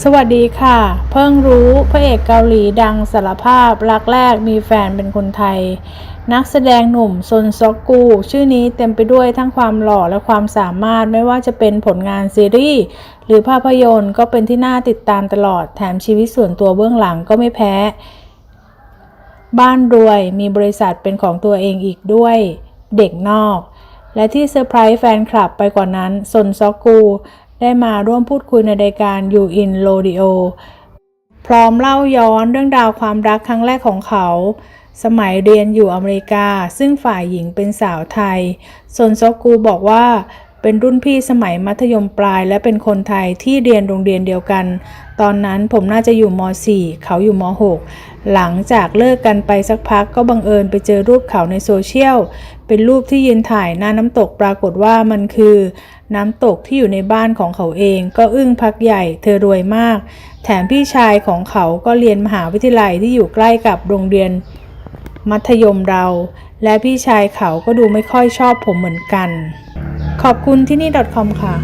สวัสดีค่ะ เพิ่งรู้พระเอกเกาหลีดังสารภาพรักแรกมีแฟนเป็นคนไทย นักแสดงหนุ่มซนซอกกู ชื่อนี้เต็มไปด้วยทั้งความหล่อและความสามารถไม่ว่าจะเป็นผลงานซีรีส์หรือภาพยนตร์ก็เป็นที่น่าติดตามตลอดแถมชีวิตส่วนตัวเบื้องหลังก็ไม่แพ้ บ้านรวยมีบริษัทเป็นของตัวเองอีกด้วย เด็กนอกและที่เซอร์ไพรส์แฟนคลับไปกว่านั้นซนซอกกู ได้มาร่วมพูดคุยในรายการ You in Rodeo พร้อมเล่าย้อนเรื่องราวความรักครั้งแรกของเขา สมัยเรียนอยู่อเมริกา ซึ่งฝ่ายหญิงเป็นสาวไทยซนซอกูบอกว่า เป็นรุ่นพี่สมัยมัธยมปลาย และเป็นคนไทยที่เรียนโรงเรียนเดียวกัน ตอนนั้นผมน่าจะอยู่ม .4 เขาอยู่ม .6 หลังจากเลิกกันไปสักพักก็บังเอิญไปเจอรูปเขาในโซเชียล เป็นรูปที่ยืนถ่ายหน้าน้ำตกปรากฏว่ามันคือ น้ำตกที่อยู่ในบ้านของเขาเอง ก็อึ้งพักใหญ่ เธอรวยมาก แถมพี่ชายของเขาก็เรียนมหาวิทยาลัยที่อยู่ใกล้กับโรงเรียนมัธยมเรา และพี่ชายเขาก็ดูไม่ค่อยชอบผมเหมือนกัน ขอบคุณที่นี่ .com ค่ะ